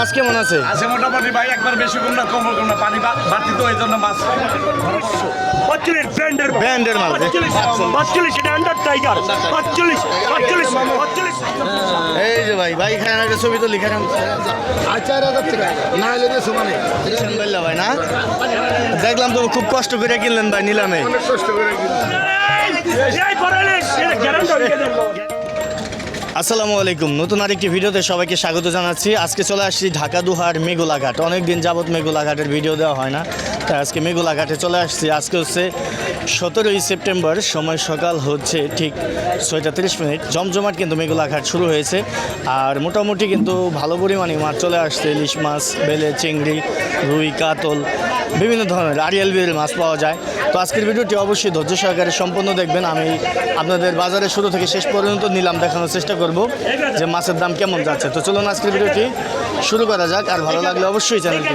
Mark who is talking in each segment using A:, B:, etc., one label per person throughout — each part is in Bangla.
A: মাছ কেমন আছে
B: আছে মোটামুটি ভাই একবার বেশি কম না কম কম না পানি তো এই জন্য মাছ
C: পঁয়ত্রিশ ব্র্যান্ডের
A: ব্র্যান্ডের মাল
C: পঁয়ত্রিশ পঁয়ত্রিশ এটা আন্ডার টাইগার পঁয়ত্রিশ পঁয়ত্রিশ পঁয়ত্রিশ
A: এই যে ভাই ভাই একটা ছবি তো লিখে রাখুন
D: চার হাজার টাকা না হলে মানে
A: ভাই না দেখলাম তো খুব কষ্ট করে কিনলেন ভাই নিলামে
D: কষ্ট করে
C: এই
A: আসসালামু আলাইকুম। নতুন আরেকটি ভিডিওতে সবাইকে স্বাগত জানাচ্ছি। আজকে চলে আসছি ঢাকা দুহার অনেক দিন যাবত মেঘোলাঘাটের ভিডিও দেওয়া হয় না। তাই আজকে মেঘোলাঘাটে চলে আসছি। আজকে হচ্ছে সতেরোই সেপ্টেম্বর। সময় সকাল হচ্ছে ঠিক ছয়টা তিরিশ মিনিট। জমজমাট কিন্তু মেঘোলাঘাট শুরু হয়েছে। আর মোটামুটি কিন্তু ভালো পরিমাণে মাছ চলে আসছে। ইলিশ মাছ, বেলে, চিংড়ি, রুই, কাতল, বিভিন্ন ধরনের আরিয়াল বিয়ের মাছ পাওয়া যায়। তো আজকের ভিডিওটি অবশ্যই ধৈর্য সহকারে সম্পূর্ণ দেখবেন। আমি আপনাদের বাজারে শুরু থেকে শেষ পর্যন্ত নিলাম দেখানোর চেষ্টা করব যে মাছের দাম কেমন যাচ্ছে। তো চলুন আজকের ভিডিওটি শুরু করা যাক। আর ভালো লাগলে অবশ্যই চ্যানেলটি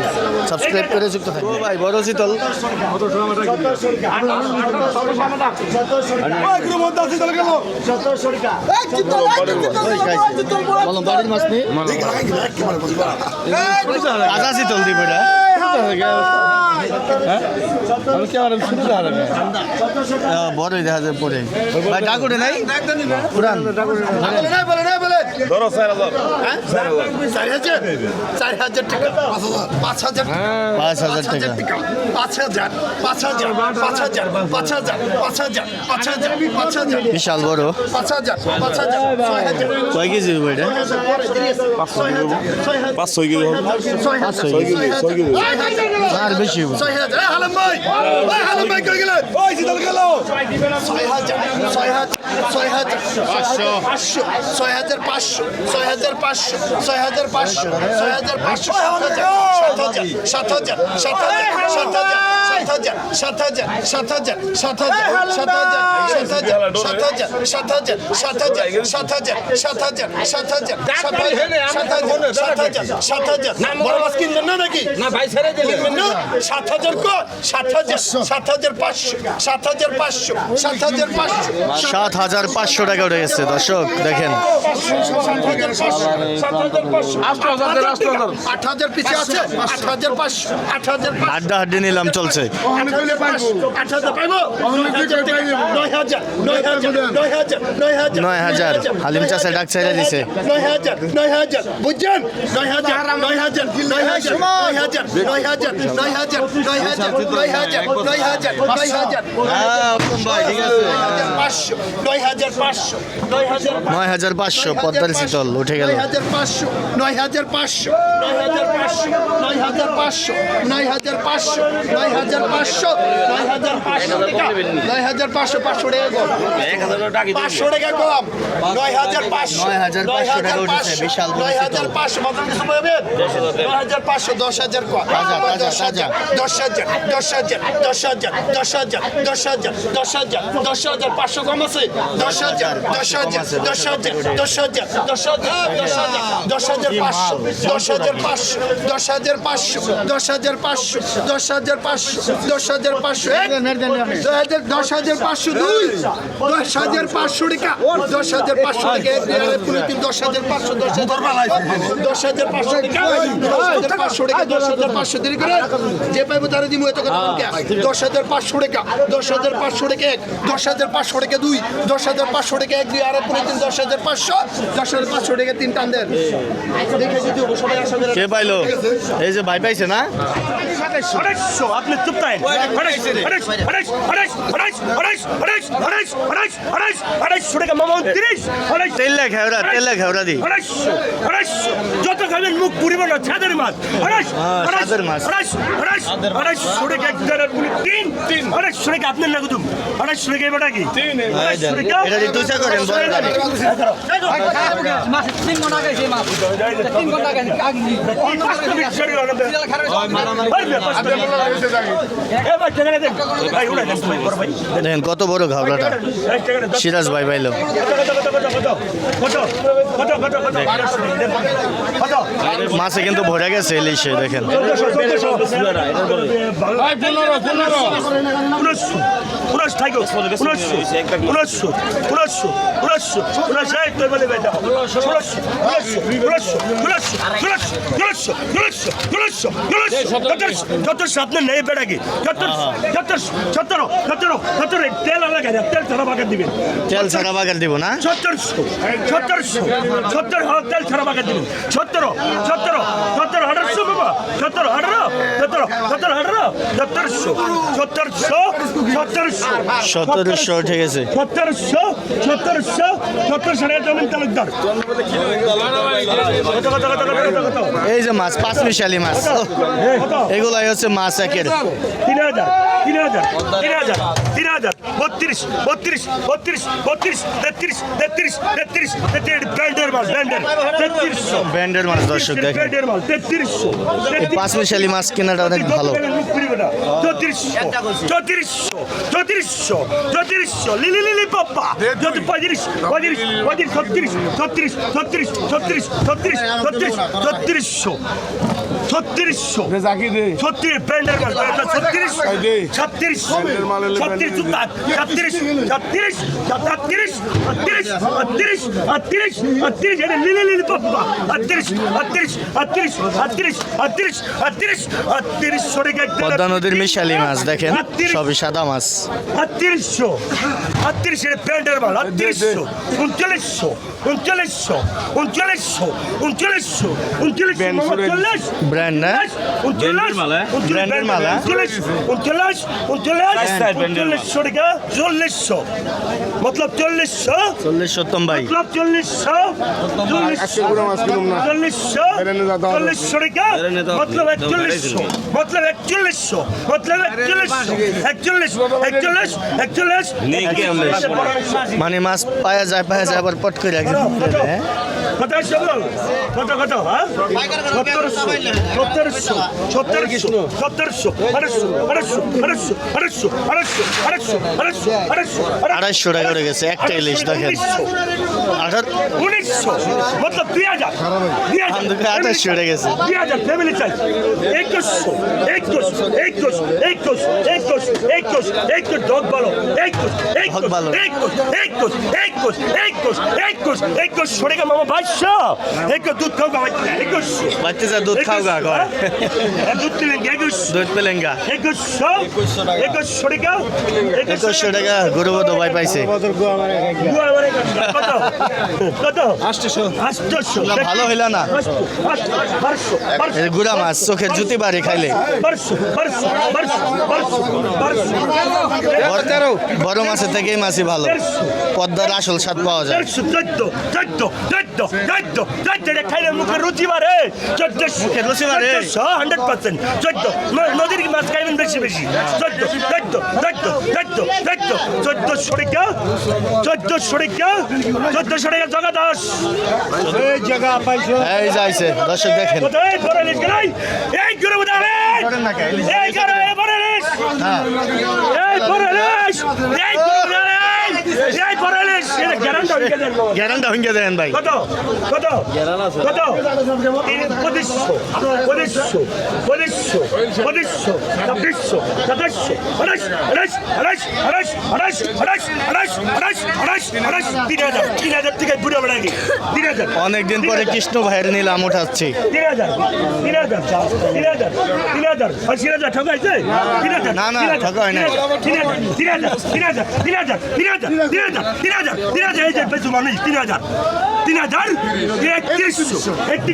A: সাবস্ক্রাইব করে যুক্ত থাকবে ভাই বড় শীতল। বাড়ির মাছ নেই? শীতল দিব বড়ই দেখা যায় পরে। ভাই ডাকুটে নাই? পুরান।
B: ধরো
D: চার টাকা?
A: বিশাল বড়।
D: পাঁচ হাজার
A: বেশি
D: জীবন সাত হাজার সাত হাজার সাত হাজার বড় মাছ কিনবেন না নাকি না ভাই ছেড়ে দিলেন না সাত হাজার কর সাত হাজার সাত হাজার পাঁচশো সাত হাজার পাঁচশো সাত হাজার পাঁচশো
A: সাত হাজার পাঁচশো টাকা উঠে গেছে দর্শক দেখেন
D: আট হাজার পিছিয়ে আছে আট হাজার পাঁচশো আট হাজার
A: আড্ডা হাড্ডি নিলাম চলছে
D: আট হাজার পাইবো নয় হাজার নয় হাজার নয় হাজার নয় হাজার
A: নয় হাজার হালিম চাষে ডাক ছেড়ে দিছে
D: নয় হাজার নয় হাজার বুঝছেন নয় হাজার নয় হাজার নয় হাজার নয় হাজার নয় হাজার নয় হাজার নয় হাজার নয় হাজার নয় হাজার নয় হাজার
A: হ্যাঁ, উত্তম ভাই, ঠিক আছে।
D: পাঁচশো নয় হাজার পাঁচশো নয় হাজার
A: পাঁচশো পদ্মার শীতল উঠে গেল
D: নয় হাজার পাঁচশো নয় হাজার পাঁচশো নয় হাজার পাঁচশো নয় হাজার পাঁচশো নয় হাজার পাঁচশো নয় হাজার পাঁচশো নয় হাজার পাঁচশো নয় হাজার পাঁচশো পাঁচশো টাকা কম পাঁচশো টাকা কম নয় হাজার পাঁচশো
A: নয় হাজার পাঁচশো টাকা উঠেছে, বিশাল
D: নয় হাজার। পাঁচশো মাত্র কিছু নয় হাজার পাঁচশো দশ হাজার কম দশ হাজার দশ হাজার দশ হাজার দশ হাজার দশ হাজার দশ হাজার দশ হাজার দশ হাজার পাঁচশো কম আছে দশ হাজার দশ হাজার দশ হাজার দশ হাজার দশ হাজার দশ হাজার দশ হাজার পাঁচশো দশ হাজার পাঁচশো দশ হাজার পাঁচশো দশ হাজার পাঁচশো দশ হাজার পাঁচশো দশ হাজার পাঁচশো দশ হাজার পাঁচশো দুই দশ হাজার পাঁচশো টাকা দশ হাজার পাঁচশো টাকা দশ হাজার পাঁচশো দশ হাজার দশ হাজার পাঁচশো টাকা দশ হাজার পাঁচশো টাকা দশ হাজার পাঁচশো দেরি করে যে পাইবো তারা দিব এত কথা দশ হাজার পাঁচশো টাকা দশ হাজার পাঁচশো টাকা এক দশ হাজার পাঁচশো টাকা দুই দশ হাজার পাঁচশো টাকা এক দুই আর পরে তিন দশ হাজার পাঁচশো দশ হাজার পাঁচশো টাকা তিন টান দেন।
A: কে পাইলো? এই যে ভাই পাইছে না?
C: আপনি চুপ তাই মুখ পুরিব মাছ।
A: ছাদের মাছ। হ্যাঁ, কত বড় ঘাবড়াটা সিরাজ ভাই
C: ভাইলো
A: মাসে কিন্তু ভরে গেছে দেখেন
C: আপনার নেই বেড়াকে সতেরো সতেরো সতেরো তেল আলাদা তেল ছাড়া বাগান দিবেন।
A: তেল ছাড়া বাগার দিব না?
C: সত্তরশো সত্তরশো সত্তর হাজার তেল ছাড়া বাগান দিবেন। সতেরো সতেরো সতেরো আঠারোশো বাবা। সতেরো আঠারো সতেরো ঠিক আছে
A: এই যে মাছ পাঁচ মিশালি মাছ। এগুলাই হচ্ছে মাছ একের।
C: তিন হাজার। তিন হাজার তিন হাজার তিন হাজার বত্রিশ বত্রিশ বত্রিশ বত্রিশ তেত্রিশ তেত্রিশ তেত্রিশ তেত্রিশ ব্র্যান্ডের মাল ব্র্যান্ডের তেত্রিশশো।
A: ব্যান্ডের মাছ দর্শক দেখেন।
C: ব্র্যান্ডের মাল তেত্রিশশো।
A: এই পাঁচ মিশালি মাছ কেনাটা অনেক ভালো।
C: চৌত্রিশশো। চৌত্রিশশো। চৌত্রিশশো। চৌত্রিশশো। লিলি লিলি পাপ্পা। যত পঁয়ত্রিশ পঁয়ত্রিশ পঁয়ত্রিশ ছত্রিশ ছত্রিশ ছত্রিশ ছত্রিশ ছত্রিশ ছত্রিশ ছত্রিশশো। ছত্রিশশো। ছত্রিশ ব্র্যান্ডের মাল ছত্রিশ ছত্রিশ ছত্রিশ জুতা ছত্রিশ ছত্রিশ ছত্রিশ ছত্রিশ ছত্রিশ ছত্রিশ ছত্রিশ। এটা লিলি লিলি পাপ্পা ছত্রিশ ছত্রিশ ছত্রিশ ছত্রিশ ছত্রিশ ছত্রিশ ছত্রিশ সরে গেছে
A: পদ্মা নদীর মিশালি মাছ দেখেন সবই সাদা মাছ।
C: আটত্রিশশো আটত্রিশের প্যান্ডের মাল আটত্রিশশো উনচল্লিশশো। উনচল্লিশশো। উনচল্লিশশো। উনচল্লিশশো। উনচল্লিশ উনচল্লিশ
A: ব্র্যান্ড না
C: উনচল্লিশ
A: ব্র্যান্ডের মাল?
C: উনচল্লিশ উনচল্লিশ উনচল্লিশ উনচল্লিশশো টাকা চল্লিশশো মতলব চল্লিশশো
A: চল্লিশ সত্তম
C: মতলব চল্লিশশো চল্লিশশো চল্লিশশো টাকা মতলব একচল্লিশশো মতলব একচল্লিশশো মতলব একচল্লিশশো একচল্লিশ একচল্লিশ একচল্লিশ
A: মানে মাছ পায়া যায় পায়া যায় আবার পট করে একদম
C: কত আসছে বল? কত কত হ্যাঁ সত্তরশো সত্তরশো সত্তরশো সত্তরশো আড়াইশো আড়াইশো আড়াইশো আড়াইশো আড়াইশো আড়াইশো আড়াইশো আড়াইশো
A: আড়াইশো টাকা করে গেছে একটা ইলিশ দেখেন
C: উনিশশো মতলব দুই হাজার দুই হাজার
A: আঠাশশো উঠে গেছে।
C: দুই হাজার ফ্যামিলি চাই একুশশো একুশ একুশ একুশ একুশ একুশ একুশ দশ বলো একুশ একুশ
A: ভালো।
C: একুশ একুশ একুশ একুশ একুশ একুশ গেল মামা বাইশশো একুশ দুধ খাও গা একুশশো
A: বাচ্চা যা দুধ খাও গা কয়
C: দুধ দিলেন একুশ
A: দুধ পেলেঙ্গা।
C: একুশশো একুশ সরে গেল
A: একুশশো টাকা গরুবধ ভাই পাইছে।
C: কত? কত? আটশো আটশো
A: না, ভালো হইল না। গুড়া মাছ চোখের জুতি বাড়ি খাইলে। বড়- মাছের থেকে এই মাছই ভালো। পদ্মার আসল স্বাদ পাওয়া যায়।
C: চোদ্দ চোদ্দ এটা খাইলে মুখে রুচি বাড়ে।
A: চোদ্দ মুখে রুচি বাড়ে।
C: ছ হান্ড্রেড পার্সেন্ট চোদ্দ নদীর মাছ খাইবেন বেশি বেশি। চোদ্দ চোদ্দ চোদ্দ চোদ্দ চোদ্দ চোদ্দ শরিকা চোদ্দ শরিকা চোদ্দ শরিকা জগা দাস
A: এই জায়গা পাইছো। এই যাইছে দর্শক দেখেন।
C: কোথায়? পরে লিস গলাই এই গুরু বুদাবে এই গুরু পরে এই পরে লিস হ্যাঁ। এই গুরু বুদাবে গ্যারান্টি হয়ে গেল
A: গ্যারান্টি হইঙ্গে দেন ভাই
C: কত কত কত পঁচিশশো পঁচিশশো পঁচিশশো পঁচিশশো ছাব্বিশশো সাতাশশো আড়াইশ আড়াইশ আড়াইশ আড়াইশ আড়াইশ আড়াইশ আড়াইশ আড়াইশ আড়াইশ আড়াইশ তিন হাজার তিন হাজার থেকে বুড়ো বেড়াকি তিন হাজার
A: অনেকদিন পরে কৃষ্ণ ভাইয়ের নিলাম উঠাচ্ছি
C: তিন হাজার তিন হাজার তিন হাজার তিন হাজার তিন হাজার ঠকাইছে তিন হাজার
A: না, না,
C: তিন হাজার,
A: ঠকা হয় নাই।
C: তিন হাজার তিন হাজার তিন হাজার তিন হাজার তিন হাজার তিন হাজার তিন হাজার তিন হাজার এই যে বেশি মানুষ তিন হাজার। তিন হাজার? একত্রিশশো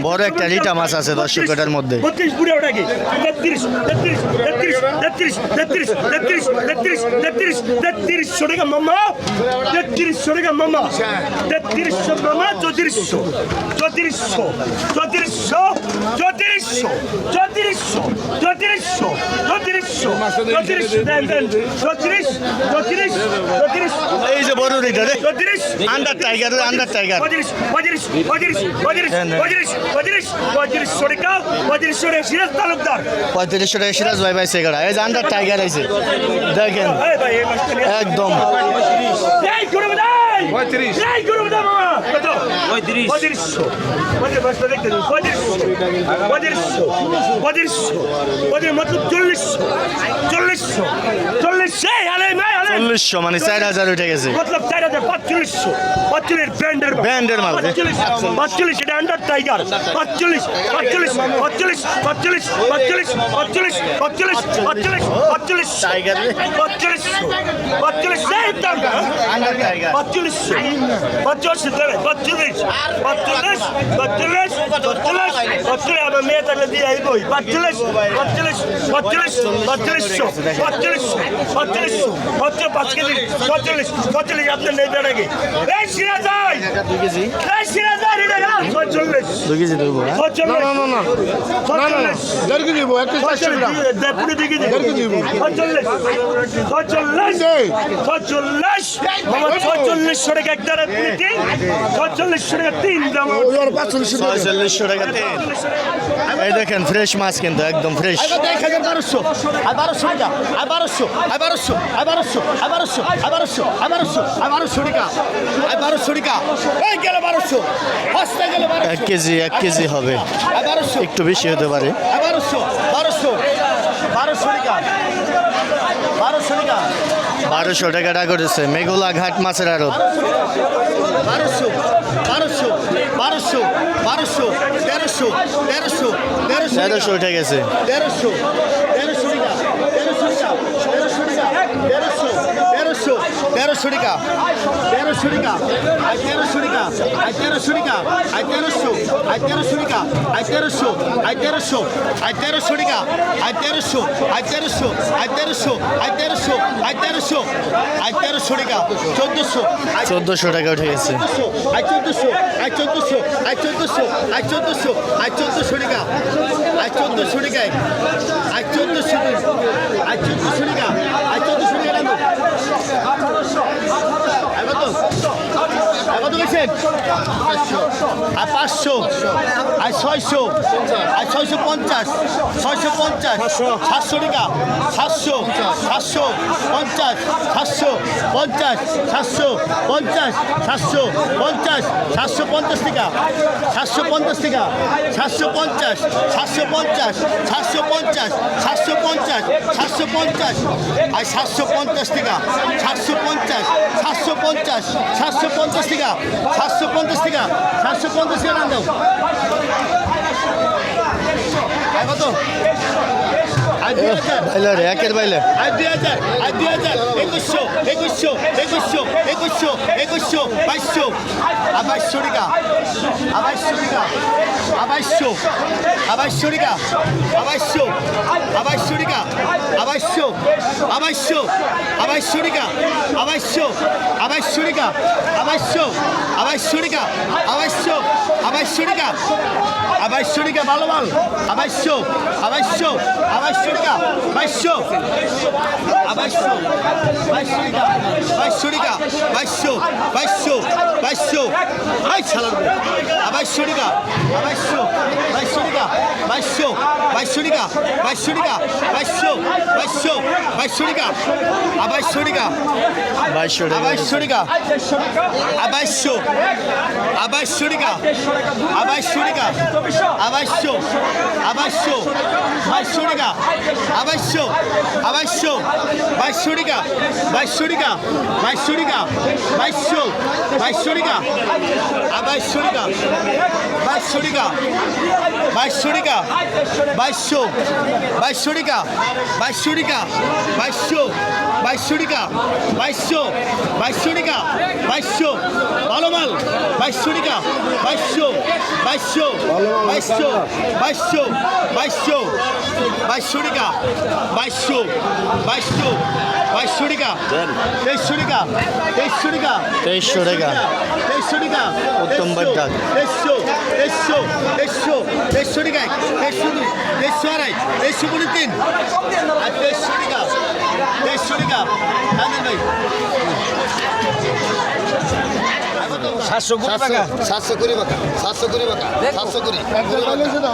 A: বড় একটা রিটা মাছ আছে দর্শক এটার মধ্যে।
C: বত্রিশ বুড়ে ওটাকে তেত্রিশ তেত্রিশ তেত্রিশ তেত্রিশ তেত্রিশ তেত্রিশ তেত্রিশ তেত্রিশ তেত্রিশশো টাকা মামা। তেত্রিশশো টাকা মামা। তেত্রিশশো মামা চৌত্রিশশো চৌত্রিশশো চৌত্রিশশো চৌত্রিশশো চৌত্রিশশো চৌত্রিশশো চৌত্রিশশো চৌত্রিশ চৌত্রিশ চৌত্রিশ চৌত্রিশ
A: এই যে বড় রিটা রে
C: চৌত্রিশ
A: আন্ডার টাইগার আন্ডার টাইগার
C: পঁয়ত্রিশ পঁয়ত্রিশ পঁয়ত্রিশ পঁয়ত্রিশ। পঁয়ত্রিশ পঁয়ত্রিশ পঁয়ত্রিশ সরিকা পঁয়ত্রিশ সরে সিরাজ তালুকদার
A: পঁয়ত্রিশশো টাকা সিরাজ ভাই ভাই সেগাড়া এই যে আন্ডার টাইগার আছে দেখেন একদম
E: পঁয়ত্রিশ।
C: কত পঁয়ত্রিশশো। দেখতে পঁয়ত্রিশশো। পঁয়ত্রিশশো পঁয়ত্রিশশো। পঁয়ত্রিশ মতলব চল্লিশশো। চল্লিশশো চল্লিশ সেই আরে
A: চল্লিশশো মানে চার হাজার উঠে গেছে
C: মতলব চার হাজার পাঁচচল্লিশশো পাঁচচল্লিশ ব্র্যান্ডের
A: ব্র্যান্ডের মাল।
C: পাঁচচল্লিশ পাঁচচল্লিশ এটা আন্ডার টাইগার পাঁচচল্লিশ পাঁচচল্লিশ পাঁচচল্লিশ পাঁচচল্লিশ পাঁচচল্লিশ পাঁচচল্লিশ পাঁচচল্লিশ পাঁচচল্লিশ পাঁচচল্লিশ
A: টাইগার।
C: পাঁচচল্লিশ পাঁচচল্লিশ
A: টাইগার
C: পাঁচচল্লিশ পাঁচচল্লিশ পাঁচচল্লিশ পাঁচচল্লিশ পাঁচচল্লিশ পাঁচচল্লিশ আমার মেয়ে থাকলে দিয়ে আইবই পাঁচচল্লিশ পাঁচচল্লিশ পাঁচচল্লিশ পাঁচচল্লিশশো পাঁচচল্লিশশো পাঁচচল্লিশশো মাত্র পাঁচ কেজি ছচল্লিশ ছচল্লিশ আপনার নেই দাঁড়াগে এই
A: ছচল্লিশ কেজি
C: ছচল্লিশ না না ছচল্লিশ
B: দেড় কেজি দেবো কেজি দেড়
C: কেজি দেবো ছচল্লিশ ছচল্লিশ ছচল্লিশ আমার এক দাঁড়া তিন তিন দাম
A: এই দেখেন ফ্রেশ মাছ কিন্তু একদম ফ্রেশ
B: এক হাজার বারোশো আর বারোশো আর বারোশো আর বারোশো আর বারোশো বারোশো আর বারোশো আর বারোশো বারোশো টাকা বারোশো টাকা। এই গেলে বারোশো হস্তে গেলে
A: এক কেজি এক কেজি হবে। একটু বেশি হতে পারে।
B: বারোশো বারোশো বারোশো টাকা বারোশো টাকা।
A: বারোশো টাকাটা করেছে মেঘলা ঘাট মাছের আরও
B: বারোশো বারোশো বারোশো বারোশো তেরোশো তেরোশো তেরোশো
A: তেরোশো উঠে গেছে।
B: তেরোশো তেরোশো টাকা তেরোশো টাকা তেরোশো টাকা তেরোশো তেরোশো তেরোশো টাকা। তেরোশো টাকা। আর তেরোশো টাকা। আর তেরোশো টাকা। আর তেরোশো। আর তেরোশো টাকা। আর তেরোশো। আর তেরোশো। আর তেরোশো টাকা। আর তেরোশো। আর তেরোশো। আর তেরোশো। আর তেরোশো। আর তেরোশো। আর তেরোশো টাকা। চোদ্দোশো।
A: চোদ্দোশো টাকা উঠে গেছে।
B: আই চোদ্দশো। আই চোদ্দশো। আই চোদ্দশো। আই চোদ্দশো। আই চোদ্দশো টাকা। আই চোদ্দশো টাকায়। আই চোদ্দশো। আই চোদ্দশো টাকা। আই চোদ্দশো টাকা নেব আর কত কত আর পাঁচশো আর ছয়শো আর ছয়শো পঞ্চাশ ছয়শো পঞ্চাশ সাতশো টাকা সাতশো সাতশো পঞ্চাশ সাতশো পঞ্চাশ সাতশো পঞ্চাশ সাতশো পঞ্চাশ সাতশো পঞ্চাশ টাকা সাতশো পঞ্চাশ টাকা সাতশো পঞ্চাশ সাতশো পঞ্চাশ সাতশো পঞ্চাশ সাতশো পঞ্চাশ সাতশো পঞ্চাশ আর সাতশো পঞ্চাশ টাকা সাতশো পঞ্চাশ সাতশো পঞ্চাশ সাতশো পঞ্চাশ টাকা সাতশো পঞ্চাশ টাকা সাতশো পঞ্চাশ টাকা দাম দাও। কত?
A: বাইলার একের বাইলে।
B: আর দুই হাজার আর দুই হাজার একুশশো একুশশো একুশশো একুশশো একুশশো বাইশশো। আর বাইশশো টাকা আর বাইশশো টাকা আর বাইশশো আর বাইশশো টাকা আর বাইশশো আর বাইশশো টাকা আর বাইশশো আর বাইশশো আর বাইশশো টাকা আর বাইশশো আর বাইশশো টাকা আর বাইশশো আর বাইশশো আর বাইশশো আর বাইশশো আবাইশো টাকা আবাইশো টাকা ভালো মাল আবাইশো আবাইশো আবাইশো টাকা বাইশো আবাইশো বাইশো টাকা বাইশো টাকা বাইশো বাইশো বাইশো আই ছালার আবাইশো টাকা আবাইশো বাইশো টাকা বাইশো বাইশো টাকা বাইশো টাকা বাইশো
A: বাইশো বাইশো
B: আবাইশশো টাকা আবাইশশো আবাইশশো বাইশশো টাকা আবাইশশো আবাইশশো বাইশশো টাকা বাইশশো টাকা বাইশশো টাকা বাইশশো বাইশশো টাকা আবাইশশো টাকা বাইশশো টাকা বাইশশো টাকা বাইশশো বাইশশো বাইশশো বাইশশো বাইশশো বাইশশো বাইশশো বাইশশো বাইশশো বাইশশো বাইশশো বাইশশো বাইশশো বাইশশো বাইশশো টাকা বাইশশো বাইশশো বাইশশো টাকা তেইশশো টাকা তেইশশো টাকা
A: তেইশশো টাকা
B: তেইশশো টাকা
A: উত্তম বাড্ডা।
B: তেইশশো দেড়শো দেড়শো দেড়শো টাকা দেড়শো দুই দেড়শো আড়াই দেড়শো কুড়ি তিন আর দেড়শো টাকা দেড়শো টাকা ভাই
E: সাতশো কুড়ি টাকা।
D: সাতশো কুড়ি বাকা সাতশো কুড়ি বাকা সাতশো কুড়ি।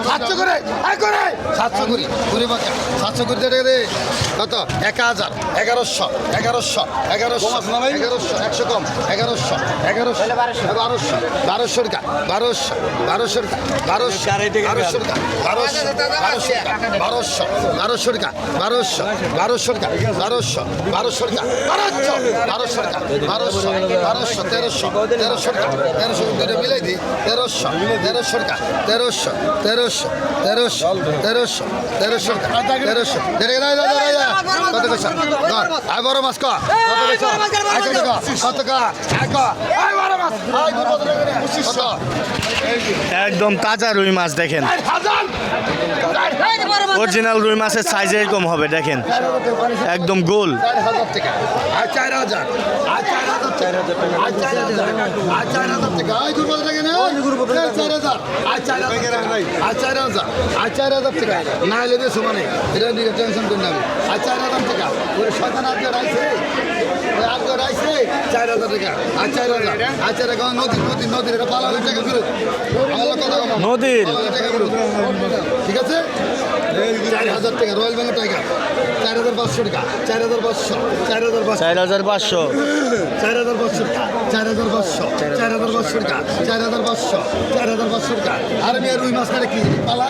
D: সাতশো করে। সাতশো কুড়ি কুড়ি বাকা সাতশো কুড়ি টাকা দে। কত? এক হাজার এগারোশো এগারোশো এগারোশো এগারোশো একশো কম এগারোশো এগারোশো বারোশো। বারোশো টাকা বারোশো বারোশো টাকা বারোশো বারোশো টাকা বারোশো বারোশো টাকা বারোশো বারোশো টাকা বারোশো বারোশো টাকা বারোশো বারোশো টাকা বারোশো বারোশো টাকা বারোশো বারোশো তেরোশো তেরোশো মিলাই তেরোশো তেরোশো তেরোশো
A: একদম তাজা রুই মাছ দেখেন। অরিজিনাল রুই মাছের সাইজ এরকম হবে দেখেন একদম গোল
D: চার নদীর নদীর
A: নদীর
D: টাকা নদীর আছে চার হাজার টাকা রয়্যাল বেঙ্গল টাইগার চার হাজার পাঁচশো টাকা চার হাজার পাঁচশো চার হাজার পাঁচশো
A: চার হাজার পাঁচশো
D: চার হাজার পাঁচশো টাকা চার হাজার পাঁচশো চার হাজার পাঁচশো টাকা চার হাজার পাঁচশো চার হাজার পাঁচশো টাকা আর আমি আর রুই মাছ কাটে কি পালা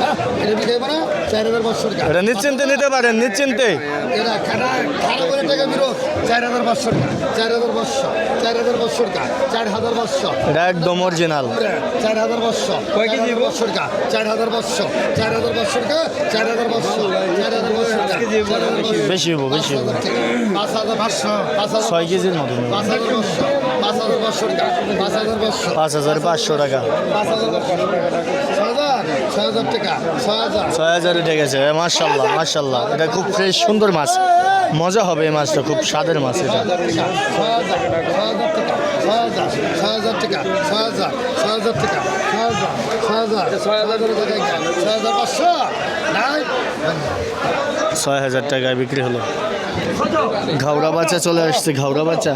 D: হ্যাঁ এটা চার হাজার পাঁচশো টাকা
A: এটা নিশ্চিন্তে নিতে পারেন নিশ্চিন্তে
D: করে টাকা বিরোধ চার হাজার পাঁচশো টাকা চার হাজার পাঁচশো চার হাজার পাঁচশো টাকা চার হাজার পাঁচশো
A: এটা একদম অরিজিনাল
D: চার হাজার পাঁচশো কয় কেজি পাঁচশো টাকা চার হাজার পাঁচশো চার হাজার পাঁচশো টাকা চার হাজার পাঁচশো চার হাজার পাঁচশো টাকা
A: বেশি হব বেশি হব
D: পাঁচ হাজার পাঁচশো পাঁচ হাজার
A: ছয় কেজির মতন
D: পাঁচ হাজার পাঁচশো পাঁচ হাজার পাঁচশো টাকা পাঁচ হাজার পাঁচশো
A: পাঁচ হাজার পাঁচশো টাকা
D: পাঁচ হাজার পাঁচশো ছয় হাজার ছয় হাজার টাকা ছয় হাজারে।
A: ডেকেছে মার্শাল্লাহ মার্শাল্লাহ এটা খুব ফ্রেশ সুন্দর মাছ। মজা হবে এই মাছটা খুব স্বাদের মাছ এটা।
D: ছয় হাজার
A: টাকায় বিক্রি হলো। ঘাওড়া বাচ্চা চলে আসছে ঘাওড়া বাচ্চা।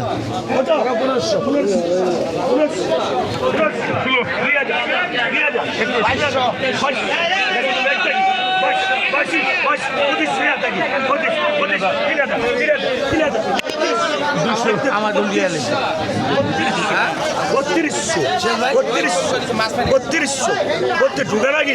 C: আমার বত্রিশশো বত্রিশশো বত্রিশশো বত্রিশ ঢুকে নাকি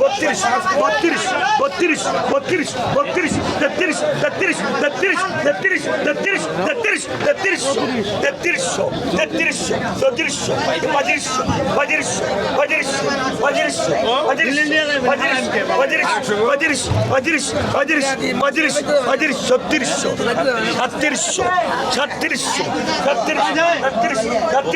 C: বত্রিশ বত্রিশ বত্রিশ বত্রিশ বত্রিশ তেত্রিশ তেত্রিশ তেত্রিশ তেত্রিশ তেত্রিশ তেত্রিশ তেত্রিশশো তেত্রিশশো তেত্রিশশো চৌত্রিশশো পঁয়ত্রিশশো পঁয়ত্রিশশো পঁয়ত্রিশশো পঁয়ত্রিশশো পঁয়ত্রিশ পঁয়ত্রিশ পঁয়ত্রিশ পঁয়ত্রিশ পঁয়ত্রিশ পঁয়ত্রিশ ছত্রিশশো সাতত্রিশশো সাতত্রিশশো সাতত্রিশ সাতত্রিশ সাতত্রিশ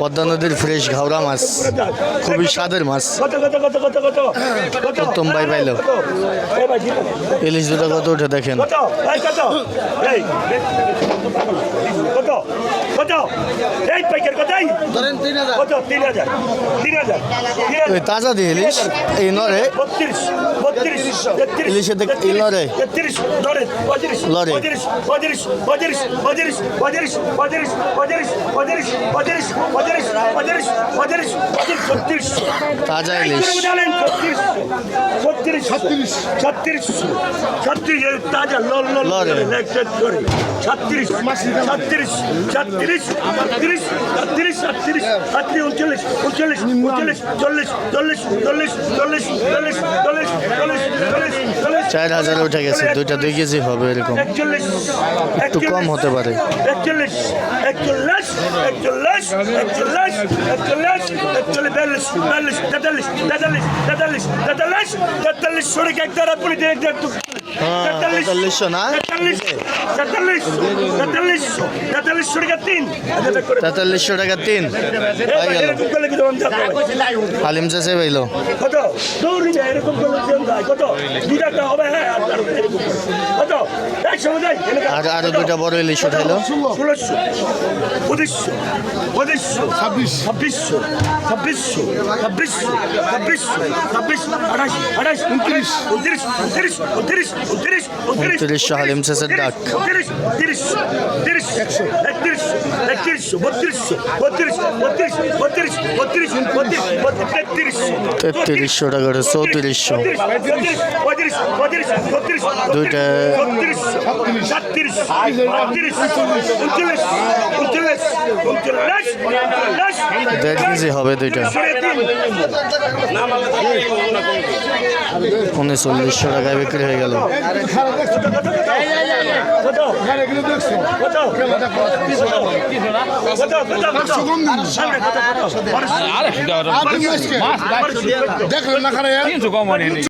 A: পদ্মা নদীর ফ্রেশ ঘাওড়া মাছ খুবই স্বাদের মাছ উত্তম ভাই পাইল ইলিশ দুটো কত উঠে দেখেন তাজা দিয়ে ইলিশ এই নরে ইলিশে
C: নরে লরে পঁয়ত্রিশ ছত্রিশ
A: তাজা
C: ছত্রিশ ছত্রিশ ছত্রিশ ছত্রিশ তাজা লল লল
A: লড়ে।
C: করে ছত্রিশ ছত্রিশ ছত্রিশ ছত্রিশ ছত্রিশ ছত্রিশ ছত্রিশ উনচল্লিশ উনচল্লিশ উনচল্লিশ চল্লিশ চল্লিশ চল্লিশ চল্লিশ চল্লিশ চল্লিশ চল্লিশ চল্লিশ চল্লিশ
A: চার হাজার উঠে গেছে দুইটা দুই কেজি হবে এরকম একটু কম হতে পারে।
C: একচল্লিশ একচল্লিশ একচল্লিশ একচল্লিশ একচল্লিশ একচল্লিশ বিয়াল্লিশ বিয়াল্লিশ তেতাল্লিশ তেতাল্লিশ তেতাল্লিশ তেতাল্লিশ তেতাল্লিশ সরে এক দ্বারা পুরি
A: হ্যাঁ, তেতাল্লিশশো না?
C: তেতাল্লিশ তেতাল্লিশ তেতাল্লিশশো টাকা তিন
A: হয়ে গেল? হালিম চাষে পাইলো
C: কত দৌড়ি যায় এরকম কত দু টাকা হবে হ্যাঁ। কত
A: আর আরও দুইটা বড় ইলিশ উঠাইলো
C: ষোলোশো পঁচিশশো পঁচিশশো ছাব্বিশ ছাব্বিশশো ছাব্বিশশো ছাব্বিশ, আঠাশ আঠাশ, উনত্রিশ উনত্রিশ উনত্রিশ উনত্রিশ
A: উনত্রিশশো হালিম শেষের ডাক।
C: তেত্রিশশো
A: টাকা চৌত্রিশশো দুইটা দেড় কেজি হবে দুইটা উনচল্লিশশো টাকায় বিক্রি হয়ে গেল
D: দেখলেন না খারাপ
E: তিনশো কম মানে